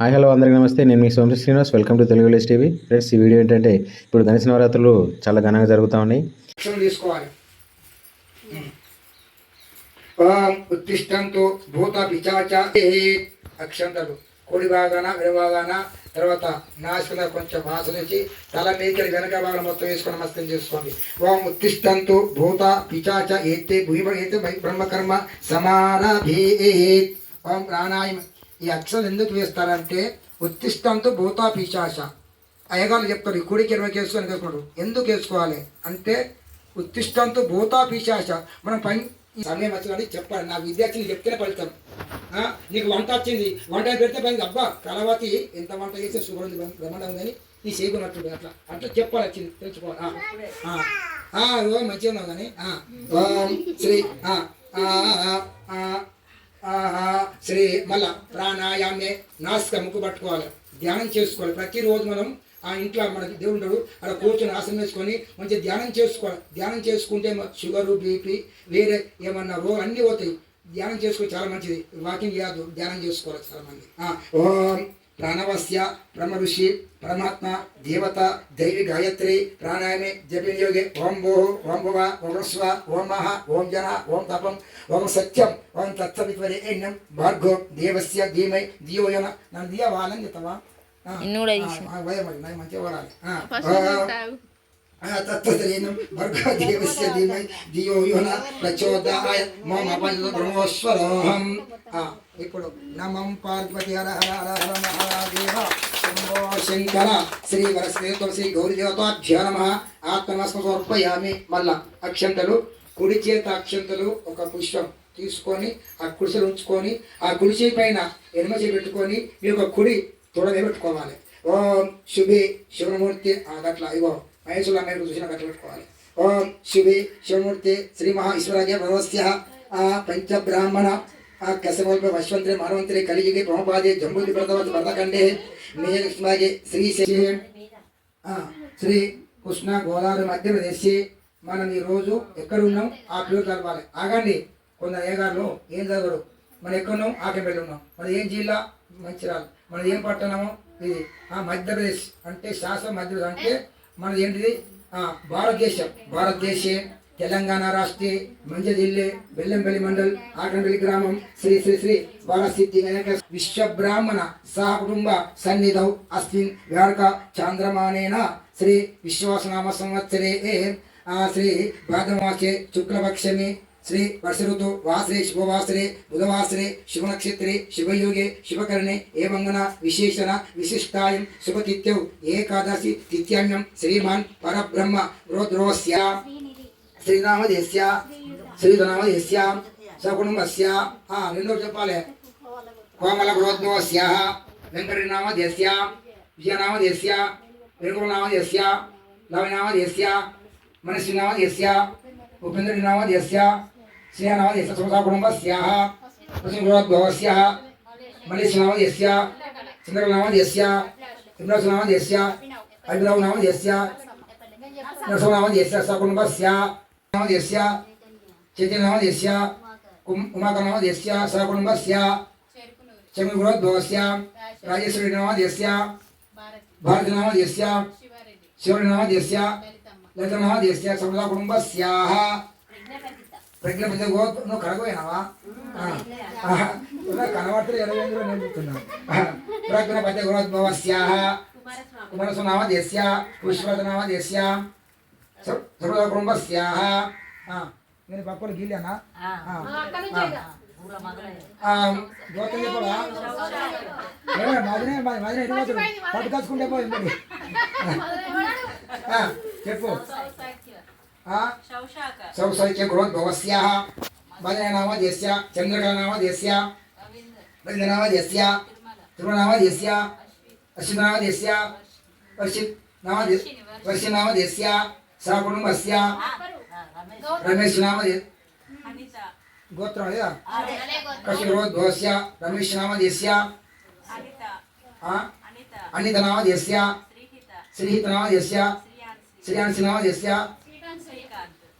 Hi hello అందరికీ నమస్తే. నేను మీ సోమశ Srinivas. Welcome to Telugu village TV. Friends ఈ వీడియో ఏంటంటే ఇప్పుడు గణేష్ నవరాత్రులు చాలా ఘనంగా జరుగుతూ ఉన్నాయి. తీసుకోవాలి. ఉత్తిష్టంతో భూత పిచాచ అక్షంతలు. కుడి భాగాన విడభాగాన తర్వాత నాశన కొంచెం వాసన తల మేకలు వెనక భాగం మొత్తం వేసుకొని నమస్కారం చేసుకోండి. ఓం ఉత్తిష్టంతో భూత పిచాచ ఏతే భూమి ఏతే బ్రహ్మకర్మ సమారభేత్ ఓం ప్రాణాయామ ఈ అక్షరం ఎందుకు వేస్తారంటే ఉత్తిష్టంతో భూతా పిశాచ. అయ్యగారు చెప్తారు ఈ కుడికి ఇరవై వేసుకొని వేసుకుంటారు ఎందుకు వేసుకోవాలి? అంటే ఉత్తిష్టంతో భూతా పిశాచ. మనం పని సమయం వచ్చిందని చెప్పాలి. నా విద్యార్థిని చెప్తేనే ఫలితం. నీకు వంట వచ్చింది. వంట పెడితే పని అబ్బా కలవతి ఎంత వంట చేస్తే శుభ్రం బ్రహ్మాండం ఉందని నీ చేయకున్నట్టు అట్లా. అట్లా చెప్పాలి వచ్చింది. తెలుసుకోవాలి. ఓ మంచిగా ఉన్నావు కానీ. ఓం శ్రీ శ్రీ మళ్ళా ప్రాణాయామే నాసిక ముక్కు పట్టుకోవాలి. ధ్యానం చేసుకోవాలి. ప్రతిరోజు మనం ఆ ఇంట్లో మనకి దేవుడు ఉంటాడు. అక్కడ కూర్చొని ఆసనం వేసుకొని మంచిగా ధ్యానం చేసుకోవాలి. ధ్యానం చేసుకుంటే షుగరు బీపీ వేరే ఏమన్నా రో అన్నీ పోతాయి. ధ్యానం చేసుకో చాలా మంచిది. వాకింగ్ చేయదు ధ్యానం చేసుకోవాలి చాలా మంది. ఓం ప్రాణవస్య బ్రహ్మ ఋషి పరమాత్మ దేవత దైవి గాయత్రి ప్రాణాయామే జపయోగే ఓం భో ఓం భువ ఓం స్వ ఓం మహ ఓం జన ఓం తపం ఓం సత్యం ఓం తత్సవిత్వరేణ్యం భార్గో దేవస్య ధీమై ధియోయన నన్ను దియ వాళ్ళని చెప్తావా. వయమడి మంచిగా వాడాలి దేవస్య ధీమై ధియో యోన ప్రచోదయాయ మమ పంచ బ్రహ్మోశ్వరోహం ఆ, ఇప్పుడు నమం పార్వతి హర హర హర హర మహాదేవ శంభో శంకర శ్రీ వరశ్రీ శ్రీ గౌరీ దేవతాభ్యో నమ ఆత్మనస్మ సమర్పయామి మళ్ళా అక్షంతలు కుడి చేత అక్షంతలు ఒక పుష్పం తీసుకొని ఆ కుడిసెలు ఉంచుకొని ఆ కుడిచే పైన చేయి పెట్టుకొని మీ యొక్క కుడి తొడమే పెట్టుకోవాలి. ఓం శుభి శివమూర్తి ఆ గట్ల మహేశ్వరులు మహేశ్వర చూసిన పెట్టుకోవాలి ఓం శివి శివమూర్తి శ్రీ మహా ఈశ్వరాజ భగవస్య ఆ పంచబ్రాహ్మణ ఆ కసవల్ప వశ్వంతరే మానవంతరే కలియుగే ప్రమపాదే జంబులి ప్రథమతి భరతఖండే మేఘస్మాగే శ్రీ శశి. శ్రీ కృష్ణ గోదావరి మధ్యప్రదేశ్. మనం ఈరోజు రోజు ఆ పేరు చదవాలి ఆగండి. కొందరు ఏగారులు ఏం చదవరు? మనం ఎక్కడున్నాం? ఆకెంపల్లి ఉన్నాం. మన ఏం జిల్లా? మంచిరాలు. మనది ఏం పట్టణము? ఇది ఆ మధ్యప్రదేశ్. అంటే శాసనం మధ్యప్రదేశ్. అంటే మనది ఏంటిది భారతదేశం. భారతదేశం తెలంగాణ రాష్ట్రే మంజ జిల్లే బెల్లంపల్లి మండల్ ఆటంపల్లి గ్రామం శ్రీ శ్రీ శ్రీ బాలసిద్ధి వినాయక విశ్వ బ్రాహ్మణ సహ కుటుంబ సన్నిధౌ అస్మిన్ వ్యారక చాంద్రమానేన శ్రీ విశ్వాసనామ సంవత్సరే శ్రీ భాద్రమాసే శుక్లపక్షమే శ్రీ వర్ష ఋతు వాసరే శుభవాసరే బుధవాసరే శుభనక్షత్రే శుభయోగే శుభకరణే ఏమంగన విశేషణ విశిష్టాయం శుభతిథ్యౌ ఏకాదశి తిథ్యామ్యం శ్రీమాన్ పరబ్రహ్మ రుద్రోస్య శ్రీనామదేశ్య శ్రీధనామదేశ్య సకుటుంబస్య ఆ, రెండో చెప్పాలి కోమల గృహోద్భవస్య వెంకటనామదేశ్య విజయనామదేశ్య వెంకులనామదేశ్య లవనామదేశ్య మనస్సునామదేశ్య ఉపేంద్రనామదేశ్య శ్రీనామదేశ్య సుమతా కుటుంబస్య గృహోద్భవస్య మనస్సునామదేశ్య చంద్రనామదేశ్య ఇంద్రసునామదేశ్య అభినవనామదేశ్య నరసింహనామదేశ్య సకుటుంబస్య నామదేశ్య చైతన్యనామదేశ్య ఉమాకనామదేశ్య సకుటుంబస్య చంద్రగృహోద్భవస్య రాజేశ్వరినామదేశ్య భారతనామదేశ్య శివనామదేశ్య లలితనామదేశ్య సమదా కుటుంబస్యాహ ప్రజ్ఞ పెద్ద గో నువ్వు కడగపోయినావా కనబడితే ఇరవై ఎనిమిదిలో నేను చెప్తున్నా ప్రజ్ఞ పెద్ద గృహోద్భవస్యాహ కుమారసునామదేశ్య పుష్పనామదేశ్య సర్వదా కుటుంబస్యాహ నేను పక్కన గీలేనా గోత్రం చెప్పరా ఏమన్నా మదినే మదినే ఎన్ని పోతుడు పట్టుకొచ్చుకుంటే పోయింది ఆ, చెప్పు ఆ, సౌసైక్య గృహోద్భవస్యాహ మదననామదేశ్య చంద్రకళనామదేశ్య బలినామదేశ్య ధ్రువనామదేశ్య అశ్వినామదేశ్య వర్షి నామదే వర్షినామదేశ్య సహ కుటుంబస్య सौशौच्य क्रोद्भवस्य मदननामधेस्य चन्द्रकनामधेस्य वृन्दनामधेस्य तिरुमनामधेस्य अश्विनामधेस्य वर्षि नामधे वर्षिनामधेस्य सहकुटुम्बस्य रमेश नामधे गोत्र कशिरोद्भवस्य रमेश नामधेस्य अनितनामधेस्य श्रीहितनामधेस्य श्रियांसिनामधेस्य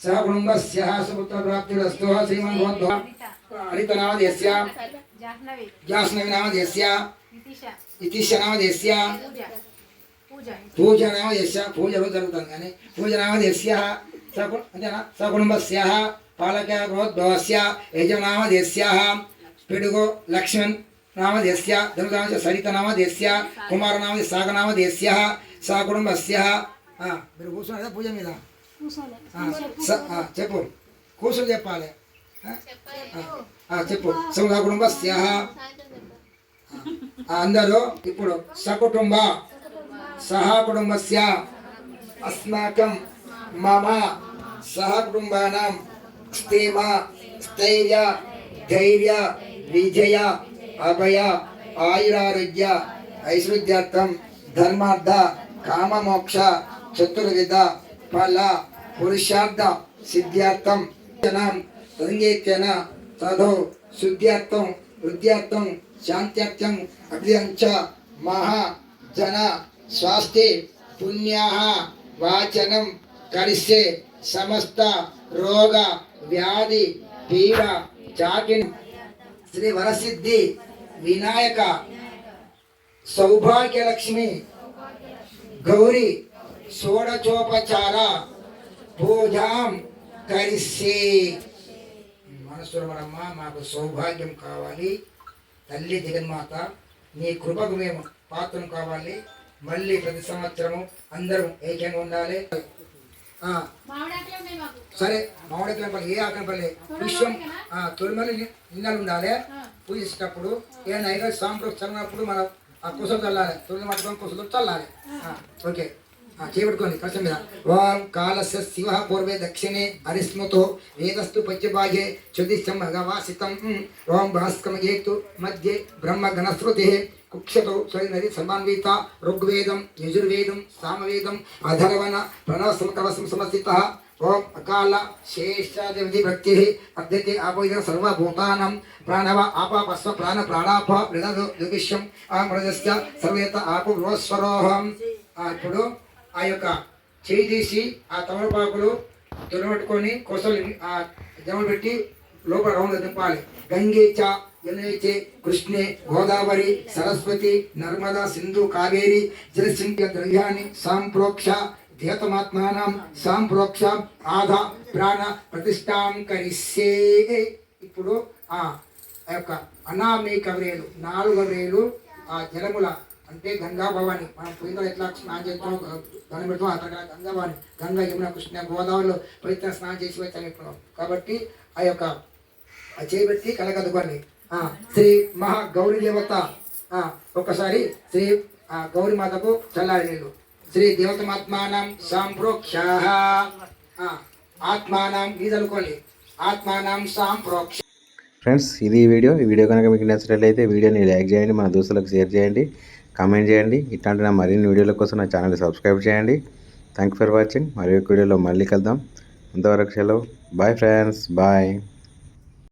सह लक्ष्मण नाम प्राप्तिरस्तु श्रीमन् भवद्भव हरितनामधेस्य नाम इतिशनामधेस्य पूजनामधेस्य पूजरो से पूजनामधेस्य सकुटुम्बस्याः पालकः बृहद्भवस्य यजनामधेस्याः చెప్పు. కూర్చొని చెప్పాలి. చెప్పు. సముదా కుటుంబస్య. అందరూ ఇప్పుడు సకుటుంబ. సహ కుటుంబస్య. అస్మాకం మమ. సహ కుటుంబానాం. స్థేమ స్థైర్య ధైర్య విజయ అభయ ఆయురారోగ్య ఐశ్వర్యార్థం ధర్మార్థ కామమోక్ష చతుర్విధ ఫల పురుషార్థ సిద్ధ్యార్థం జనం సంగీత్యన తదో శుద్ధ్యార్థం వృద్ధ్యార్థం శాంత్యార్థం అభియంచ మహా జన స్వాస్తి పుణ్యాః వాచనం కరిష్యే సమస్త రోగ వ్యాధి పీడ చాకిన్ శ్రీ వరసిద్ధి వినాయక సౌభాగ్యలక్ష్మి గౌరి షోడచోపచార పూజాం కరిష్యే. మనసురమరమ్మ మాకు సౌభాగ్యం కావాలి. తల్లి జగన్మాత నీ కృపకు మేము పాత్రం కావాలి. మళ్ళీ ప్రతి సంవత్సరము అందరం ఏకంగా ఉండాలి. సరే మామిడికాయ పల్లి ఏ ఆకలి పల్లి విశ్వం ఆ, తొలిమల్లి నిన్నలు ఉండాలి. పూజించేటప్పుడు ఏ నైగా సాంప్రదాయం చదివినప్పుడు మనం ఆ కుసలు చల్లాలి. తొలి మట్టుకొని కుసలు చల్లాలి. ఓకే. చేపట్టుకోండి కష్టం మీద. ఓం కాలస్య శివ పూర్వే దక్షిణే అరిస్మతో వేదస్తు పద్యభాగే చతుష్టం భగవాసితం. ఉమ్, ఓం భాస్కమయేతు మధ్యే బ్రహ్మ గణశ్రుతి కుక్షతో నది సమాన్విత ఋగ్వేదం యజుర్వేదం సామవేదం అధర్వణ ప్రణవసమకవసం సమస్థిత. ఓం అకాల శేషాదేవి భక్తి అద్యతే ఆపోయిన సర్వభూతానం ప్రాణవ ఆపాపస్వ ప్రాణ ప్రాణాప మృదదు దుగిష్యం ఆ మృదస్య సర్వేత ఆపు గృహస్వరోహం ఇప్పుడు ఆ యొక్క చేయి తీసి ఆ తమలపాకులు దురబెట్టుకొని కొసలు ఆ జమలు పెట్టి లోపల రౌండ్ తిప్పాలి. గంగేచ చ కృష్ణే గోదావరి సరస్వతి నర్మదా సింధు కావేరి జలసింహ ద్రవ్యాన్ని సాంప్రోక్ష ధ్యేతమాత్మానం సాంప్రోక్ష ఆధ ప్రాణ ప్రతిష్టాం ఇప్పుడు ఆ ఆ యొక్క అనామేక వేలు నాలుగు వేలు ఆ జలముల అంటే గంగా భవాని మనం పోయిన ఎట్లా స్నానం చేస్తాం దండం పెడతాం అక్కడ గంగవారి గంగ యమున కృష్ణ గోదావరిలో పవిత్ర స్నానం చేసి వచ్చాను ఇప్పుడు. కాబట్టి ఆ యొక్క చేపెట్టి కలగదుకోండి. శ్రీ మహా గౌరీ దేవత ఒక్కసారి శ్రీ గౌరీ మాతకు చల్లారి నీళ్ళు. శ్రీ దేవతమాత్మానం సాంప్రోక్ష ఆత్మానం మీదనుకోండి. ఆత్మానం సాంప్రోక్ష. ఫ్రెండ్స్ ఇది వీడియో. ఈ వీడియో కనుక మీకు నచ్చినట్లయితే వీడియోని లైక్ చేయండి మన దోస్తులకు షేర్ చేయండి. కామెంట్ చేయండి. ఇట్లాంటి నా మరిన్ని వీడియోల కోసం నా ఛానల్ సబ్స్క్రైబ్ చేయండి. థ్యాంక్ ఫర్ వాచింగ్ మరి వీడియోలో మళ్ళీ కలుద్దాం. అంతవరకు సెలవు. Bye friends bye